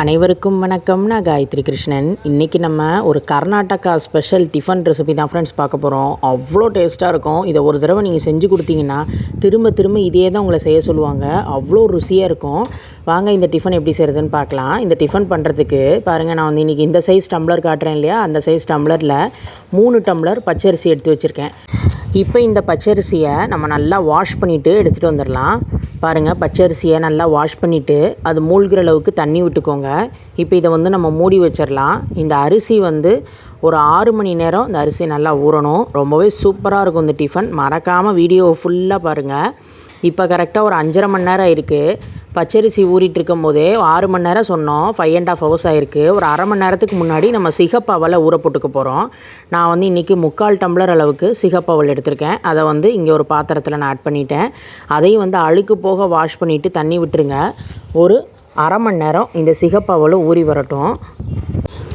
அனைவருக்கும் வணக்கம். நான் காயத்ரி கிருஷ்ணன். இன்றைக்கி நம்ம ஒரு கர்நாடகா ஸ்பெஷல் டிஃபன் ரெசிபி தான் ஃப்ரெண்ட்ஸ் பார்க்க போகிறோம் அவ்வளோ டேஸ்ட்டாக இருக்கும். இதை ஒரு தடவை நீங்கள் செஞ்சு கொடுத்தீங்கன்னா திரும்ப திரும்ப இதே தான் உங்களை செய்ய சொல்லுவாங்க. அவ்வளோ ருசியாக இருக்கும். வாங்க இந்த டிஃபன் எப்படி செய்கிறதுன்னு பார்க்கலாம். இந்த டிஃபன் பண்ணுறதுக்கு பாருங்கள் நான் வந்து இன்றைக்கி இந்த சைஸ் டம்ளர் காட்டுறேன் இல்லையா? அந்த சைஸ் டம்ளரில் மூணு டம்ளர் பச்சரிசி எடுத்து வச்சுருக்கேன். இப்போ இந்த பச்சரிசியை நம்ம நல்லா வாஷ் பண்ணிவிட்டு எடுத்துகிட்டு வந்துடலாம். பாருங்கள் பச்சரிசியை நல்லா வாஷ் பண்ணிவிட்டு அது மூழ்கிற அளவுக்கு தண்ணி விட்டுக்கோங்க. இப்போ இதை வந்து நம்ம மூடி வச்சிடலாம் இந்த அரிசி வந்து ஒரு ஆறு மணி நேரம் இந்த அரிசி நல்லா ஊறணும். ரொம்பவே சூப்பராக இருக்கும் இந்த டிஃபன் மறக்காமல் வீடியோவை ஃபுல்லாக பாருங்கள் இப்போ கரெக்டாக ஒரு அஞ்சரை மணி நேரம் இருக்குது பச்சரிசி ஊறிட்டு இருக்கும் போதே ஆறு மணி நேரம் சொன்னோம். ஃபைவ் அண்ட் ஆஃப் ஹவர்ஸ் ஆயிருக்கு. ஒரு அரை மணி நேரத்துக்கு முன்னாடி நம்ம சிகப்பாவில் ஊற போட்டுக்க போகிறோம் நான் வந்து இன்றைக்கி முக்கால் டம்ளர் அளவுக்கு சிகப்பவல் எடுத்திருக்கேன். அதை வந்து இங்கே ஒரு பாத்திரத்தில் நான் ஆட் பண்ணிட்டேன். அதையும் வந்து அழுக்கு போக வாஷ் பண்ணிவிட்டு தண்ணி விட்டுருங்க. ஒரு அரை மணி நேரம் இந்த சிகப்பாவலும் ஊறி வரட்டும்.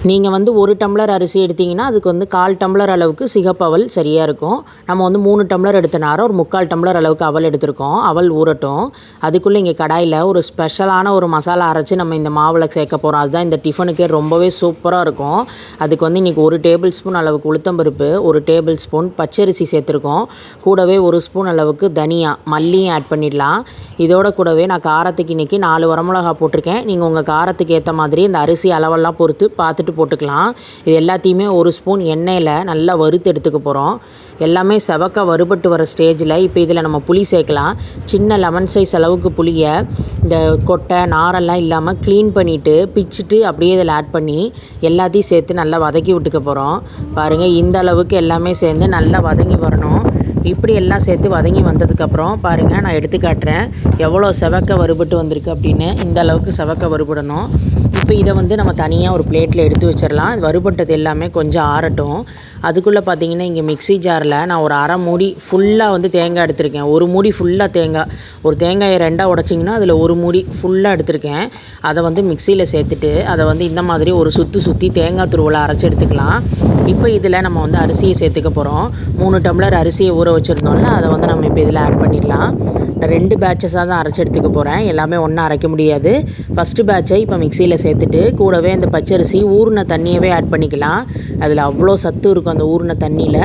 நீங்கள் வந்து ஒரு டம்ளர் அரிசி எடுத்தீங்கன்னா அதுக்கு வந்து கால் டம்ளர் அளவுக்கு சிகப்பவல் சரியாக இருக்கும். நம்ம வந்து மூணு டம்ளர் எடுத்தனார ஒரு முக்கால் டம்ளர் அளவுக்கு அவல் எடுத்திருக்கோம். அவல் ஊறட்டும். அதுக்குள்ளே இங்கே கடாயில் ஒரு ஸ்பெஷலான ஒரு மசாலா அரைச்சி நம்ம இந்த மாவில் சேர்க்க போகிறோம் அதுதான் இந்த டிஃபனுக்கே ரொம்பவே சூப்பராக இருக்கும். அதுக்கு வந்து இன்றைக்கி ஒரு டேபிள் ஸ்பூன் அளவுக்கு உளுத்தம்பருப்பு ஒரு டேபிள் ஸ்பூன் பச்சரிசி சேர்த்துருக்கோம். கூடவே ஒரு ஸ்பூன் அளவுக்கு தனியா மல்லியும் ஆட் பண்ணிடலாம். இதோட கூடவே நான் காரத்துக்கு இன்றைக்கி நாலு வரமிளகா போட்டிருக்கேன். நீங்கள் உங்கள் காரத்துக்கு ஏற்ற மாதிரி இந்த அரிசி அளவெல்லாம் பொறுத்து பார்த்துட்டு போட்டுக்கலாம். இது எல்லாத்தையுமே ஒரு ஸ்பூன் எண்ணெயில் நல்லா வறுத்து எடுத்துக்க போகிறோம் எல்லாமே செவக்க வறுபட்டு வர ஸ்டேஜில் இப்போ இதில் நம்ம புளி சேர்க்கலாம். சின்ன லெமன் சைஸ் அளவுக்கு புளியை இந்த கொட்டை நாரெல்லாம் இல்லாமல் க்ளீன் பண்ணிவிட்டு பிச்சுட்டு அப்படியே இதில் ஆட் பண்ணி எல்லாத்தையும் சேர்த்து நல்லா வதக்கி விட்டுக்க போகிறோம் பாருங்கள் இந்த அளவுக்கு எல்லாமே சேர்ந்து நல்லா வதங்கி வரணும். இப்படி எல்லாம் சேர்த்து வதங்கி வந்ததுக்கப்புறம் பாருங்கள் நான் எடுத்து காட்டுறேன். எவ்வளோ செவக்க வறுபட்டு வந்திருக்கு அப்படின்னு. இந்த அளவுக்கு செவக்க வறுபடணும். இப்போ இதை வந்து நம்ம தனியாக ஒரு பிளேட்டில் எடுத்து வச்சிடலாம் வறுபட்டது எல்லாமே கொஞ்சம் ஆறட்டும். அதுக்குள்ளே பார்த்தீங்கன்னா இங்கே மிக்ஸி ஜாரில் நான் ஒரு அரை மூடி ஃபுல்லாக வந்து தேங்காய் எடுத்திருக்கேன். ஒரு மூடி ஃபுல்லாக தேங்காய் ஒரு தேங்காயை ரெண்டாக உடச்சிங்கன்னா அதில் ஒரு மூடி ஃபுல்லாக எடுத்திருக்கேன். அதை வந்து மிக்சியில் சேர்த்துட்டு அதை வந்து இந்த மாதிரி ஒரு சுற்றி சுற்றி தேங்காய் துருவலை அரைச்சி எடுத்துக்கலாம். இப்போ இதில் நம்ம வந்து அரிசியை சேர்த்துக்க போகிறோம் மூணு டம்ளர் அரிசியை ஊற வச்சுருந்தோம்ல அதை வந்து நம்ம இப்போ இதில் ஆட் பண்ணிடலாம். நான் ரெண்டு பேட்சஸாக தான் அரைச்சி எடுத்துக்க போகிறேன் எல்லாமே ஒன்றா அரைக்க முடியாது. ஃபஸ்ட்டு பேட்சை இப்போ மிக்சியில் சேர்த்துட்டு கூடவே அந்த பச்சரிசி ஊறின தண்ணியவே ஆட் பண்ணிக்கலாம். அதில் அவ்வளோ சத்து இருக்கும் அந்த ஊறின தண்ணியில்.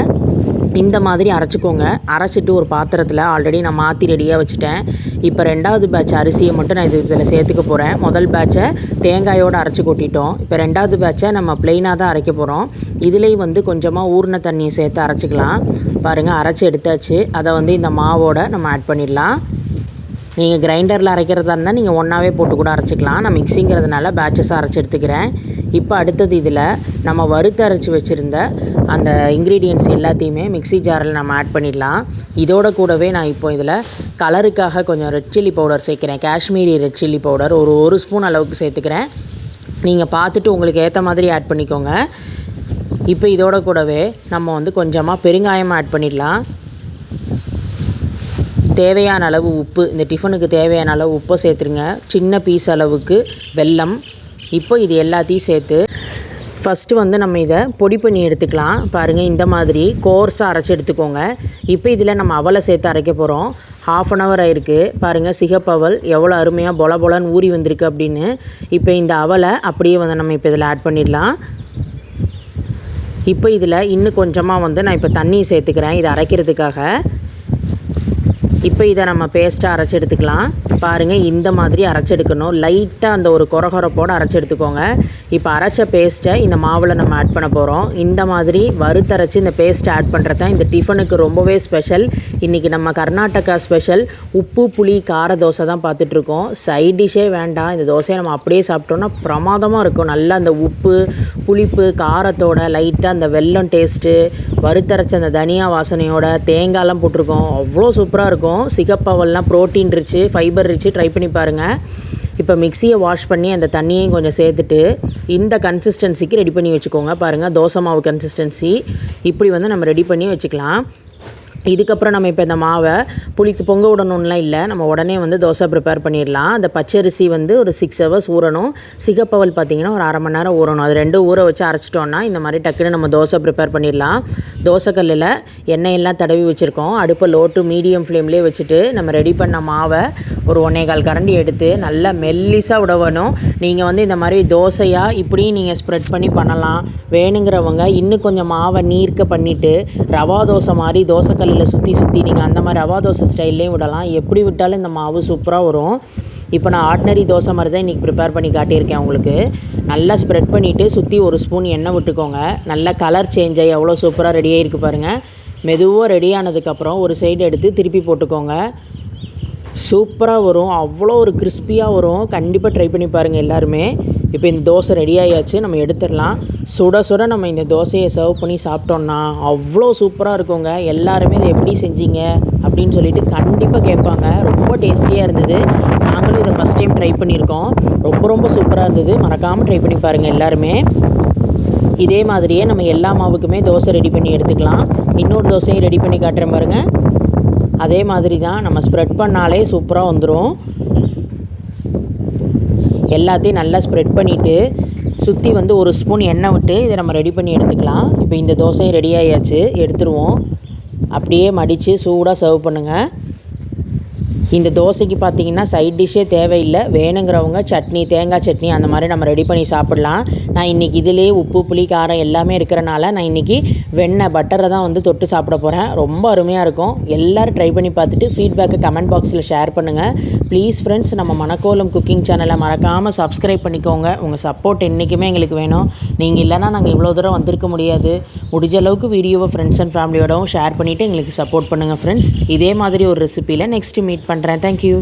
இந்த மாதிரி அரைச்சிக்கோங்க. அரைச்சிட்டு ஒரு பாத்திரத்தில் ஆல்ரெடி நான் மாற்றி ரெடியாக வச்சுட்டேன். இப்போ ரெண்டாவது பேட்ச் அரிசியை மட்டும் நான் இது இதில் சேர்த்துக்க போகிறேன் முதல் பேட்சை தேங்காயோடு அரைச்சி கொட்டிட்டோம். இப்போ ரெண்டாவது பேட்சை நம்ம ப்ளெயினாக தான் அரைக்க போகிறோம் இதுலேயும் வந்து கொஞ்சமாக ஊறின தண்ணியை சேர்த்து அரைச்சிக்கலாம். பாருங்கள் அரைச்சி எடுத்தாச்சு. அதை வந்து இந்த மாவோட நம்ம ஆட் பண்ணிடலாம். நீங்கள் கிரைண்டரில் அரைக்கிறதா இருந்தால் நீங்கள் ஒன்றாவே போட்டு கூட அரைச்சிக்கலாம். நான் மிக்சிங்கிறதுனால பேட்சஸாக அரைச்சி எடுத்துக்கிறேன். இப்போ அடுத்தது இதில் நம்ம வறுத்து அரைச்சி வச்சுருந்த அந்த இன்க்ரீடியன்ட்ஸ் எல்லாத்தையுமே மிக்ஸி ஜாரில் நம்ம ஆட் பண்ணிடலாம். இதோட கூடவே நான் இப்போ இதில் கலருக்காக கொஞ்சம் ரெட் சில்லி பவுடர் சேர்க்குறேன். காஷ்மீரி ரெட் சில்லி பவுடர் ஒரு ஒரு ஸ்பூன் அளவுக்கு சேர்த்துக்கிறேன். நீங்கள் பார்த்துட்டு உங்களுக்கு ஏற்ற மாதிரி ஆட் பண்ணிக்கோங்க. இப்போ இதோட கூடவே நம்ம வந்து கொஞ்சமாக பெருங்காயம் ஆட் பண்ணிடலாம். தேவையான அளவு உப்பு இந்த டிஃபனுக்கு தேவையான அளவு உப்பை சேர்த்துருங்க. சின்ன பீஸ் அளவுக்கு வெல்லம். இப்போ இது எல்லாத்தையும் சேர்த்து ஃபஸ்ட்டு வந்து நம்ம இதை பொடி பண்ணி எடுத்துக்கலாம். பாருங்கள் இந்த மாதிரி கோர்ஸாக அரைச்சி எடுத்துக்கோங்க. இப்போ இதில் நம்ம அவலை சேர்த்து அரைக்க போகிறோம் ஹாஃப் அன் ஹவர் ஆயிருக்கு. பாருங்கள் சிகப்பவல் எவ்வளோ அருமையாக பொல பொலன்னு ஊறி வந்திருக்கு அப்படின்னு. இப்போ இந்த அவலை அப்படியே வந்து நம்ம இப்போ இதில் ஆட் பண்ணிடலாம். இப்போ இதில் இன்னும் கொஞ்சமாக வந்து நான் இப்போ தண்ணி சேர்த்துக்கிறேன். இதை அரைக்கிறதுக்காக. இப்போ இதை நம்ம பேஸ்ட்டாக அரைச்சி எடுத்துக்கலாம் பாருங்கள் இந்த மாதிரி அரைச்சி எடுக்கணும் லைட்டாக அந்த ஒரு கொரகொரப்போடு அரைச்சி எடுத்துக்கோங்க இப்போ அரைச்ச பேஸ்ட்டை இந்த மாவில் நம்ம ஆட் பண்ண போகிறோம் இந்த மாதிரி வறுத்தரைச்சி இந்த பேஸ்ட்டை ஆட் பண்ணுறது தான் இந்த டிஃபனுக்கு ரொம்பவே ஸ்பெஷல் இன்றைக்கி நம்ம கர்நாடகா ஸ்பெஷல் உப்பு புளி கார தோசை தான் பார்த்துட்ருக்கோம். சைட் டிஷ்ஷே வேண்டாம். இந்த தோசையை நம்ம அப்படியே சாப்பிட்டோன்னா பிரமாதமாக இருக்கும். நல்லா அந்த உப்பு புளிப்பு காரத்தோட லைட்டாக அந்த வெல்லம் டேஸ்ட்டு வறுத்தரைச்ச அந்த தனியா வாசனையோட தேங்காயெல்லாம் போட்டிருக்கோம். அவ்வளோ சூப்பராக இருக்கும். சிகப்பவல்லாம் protein rich fibre rich try பண்ணி பாருங்கள் இப்போ மிக்சியை வாஷ் பண்ணி அந்த தண்ணியையும் கொஞ்சம் சேர்த்துட்டு இந்த கன்சிஸ்டன்சிக்கு ரெடி பண்ணி வச்சுக்கோங்க. பாருங்கள் தோசை மாவு கன்சிஸ்டன்சி இப்படி வந்து நம்ம ரெடி பண்ணி வச்சுக்கலாம். இதுக்கப்புறம் நம்ம இப்போ இந்த மாவை புளிக்கு பொங்க விடணும்லாம் இல்லை. நம்ம உடனே வந்து தோசை ப்ரிப்பேர் பண்ணிடலாம். அந்த பச்சரிசி வந்து ஒரு சிக்ஸ் ஹவர்ஸ் ஊறணும். சிகப்பவல் பார்த்திங்கன்னா ஒரு அரை மணி நேரம் ஊறணும். அது ரெண்டு ஊற வச்சு அரைச்சிட்டோன்னா இந்த மாதிரி டக்குன்னு நம்ம தோசை ப்ரிப்பேர் பண்ணிடலாம். தோசைக்கல்லில் எண்ணெயெல்லாம் தடவி வச்சுருக்கோம். அடுப்பை லோ டு மீடியம் ஃப்ளேம்லேயே வச்சுட்டு நம்ம ரெடி பண்ண மாவை ஒரு ஒன்றே கால் கரண்டி எடுத்து நல்லா மெல்லிஸாக விடவணும். நீங்கள் வந்து இந்த மாதிரி தோசையாக இப்படியும் நீங்கள் ஸ்ப்ரெட் பண்ணி பண்ணலாம். வேணுங்கிறவங்க இன்னும் கொஞ்சம் மாவை நீர்க்க பண்ணிவிட்டு ரவா தோசை மாதிரி தோசைக்கல்லில் சுற்றி சுற்றி நீங்கள் அந்த மாதிரி ரவா தோசை ஸ்டைல்லையும் விடலாம். எப்படி விட்டாலும் இந்த மாவு சூப்பராக வரும். இப்போ நான் ஆர்டினரி தோசை மாதிரி தான் இன்றைக்கி ப்ரிப்பேர் பண்ணி காட்டியிருக்கேன் உங்களுக்கு. நல்லா ஸ்ப்ரெட் பண்ணிவிட்டு சுற்றி ஒரு ஸ்பூன் எண்ணெய் விட்டுக்கோங்க. நல்லா கலர் சேஞ்ச் ஆகி எவ்வளோ சூப்பராக ரெடியாக இருக்குது பாருங்கள் மெதுவாக ரெடி ஆனதுக்கப்புறம் ஒரு சைடு எடுத்து திருப்பி போட்டுக்கோங்க. சூப்பராக வரும். அவ்வளோ ஒரு கிறிஸ்பியாக வரும். கண்டிப்பாக ட்ரை பண்ணி பாருங்கள் எல்லாருமே. இப்போ இந்த தோசை ரெடி ஆகியாச்சு நம்ம எடுத்துடலாம். சுட சுட நம்ம இந்த தோசையை சர்வ் பண்ணி சாப்பிட்டோன்னா அவ்வளோ சூப்பராக இருக்குங்க. எல்லாருமே இதை எப்படி செஞ்சீங்க அப்படின்னு சொல்லிட்டு கண்டிப்பாக கேட்பாங்க. ரொம்ப டேஸ்டியாக இருந்தது. நாங்களும் இதை ஃபஸ்ட் டைம் ட்ரை பண்ணியிருக்கோம். ரொம்ப ரொம்ப சூப்பராக இருந்தது. மறக்காமல் ட்ரை பண்ணி பாருங்கள் எல்லாருமே. இதே மாதிரியே நம்ம எல்லா மாவுக்குமே தோசை ரெடி பண்ணி எடுத்துக்கலாம். இன்னொரு தோசையும் ரெடி பண்ணி காட்டுறேன் பாருங்கள் அதே மாதிரி தான் நம்ம ஸ்ப்ரெட் பண்ணாலே சூப்பராக வந்துடும் எல்லாத்தையும் நல்லா ஸ்ப்ரெட் பண்ணிவிட்டு சுற்றி வந்து ஒரு ஸ்பூன் எண்ணெய் விட்டு இதை நம்ம ரெடி பண்ணி எடுத்துக்கலாம். இப்போ இந்த தோசையும் ரெடி ஆகியாச்சு எடுத்துருவோம். அப்படியே மடித்து சூடாக சர்வ் பண்ணுங்கள் இந்த தோசைக்கு பார்த்தீங்கன்னா சைட் டிஷ்ஷே தேவையில்லை. வேணுங்கிறவங்க சட்னி தேங்காய் சட்னி அந்த மாதிரி நம்ம ரெடி பண்ணி சாப்பிட்லாம். நான் இன்றைக்கி இதிலே உப்பு புளி காரம் எல்லாமே இருக்கிறனால நான் இன்றைக்கி வெண்ணெய் பட்டரை தான் வந்து தொட்டு சாப்பிட போகிறேன் ரொம்ப அருமையாக இருக்கும். எல்லோரும் ட்ரை பண்ணி பார்த்துட்டு ஃபீட்பேக்கை கமெண்ட் பாக்ஸில் ஷேர் பண்ணுங்கள் ப்ளீஸ் ஃப்ரெண்ட்ஸ் நம்ம மணக்கோலம் குக்கிங் சேனலை மறக்காமல் சப்ஸ்கிரைப் பண்ணிக்கோங்க. உங்கள் சப்போர்ட் என்றைக்குமே எங்களுக்கு வேணும். நீங்கள் இல்லைனா நாங்கள் இவ்வளோ தூரம் வந்திருக்க முடியாது. முடிஞ்ச அளவுக்கு வீடியோவை ஃப்ரெண்ட்ஸ் அண்ட் ஃபேமிலியோடவும் ஷேர் பண்ணிவிட்டு எங்களுக்கு சப்போர்ட் பண்ணுங்கள் ஃப்ரெண்ட்ஸ் இதே மாதிரி ஒரு ரெசிப்பியில் நெக்ஸ்ட்டு மீட் பண்ணுறேன் தேங்க்யூ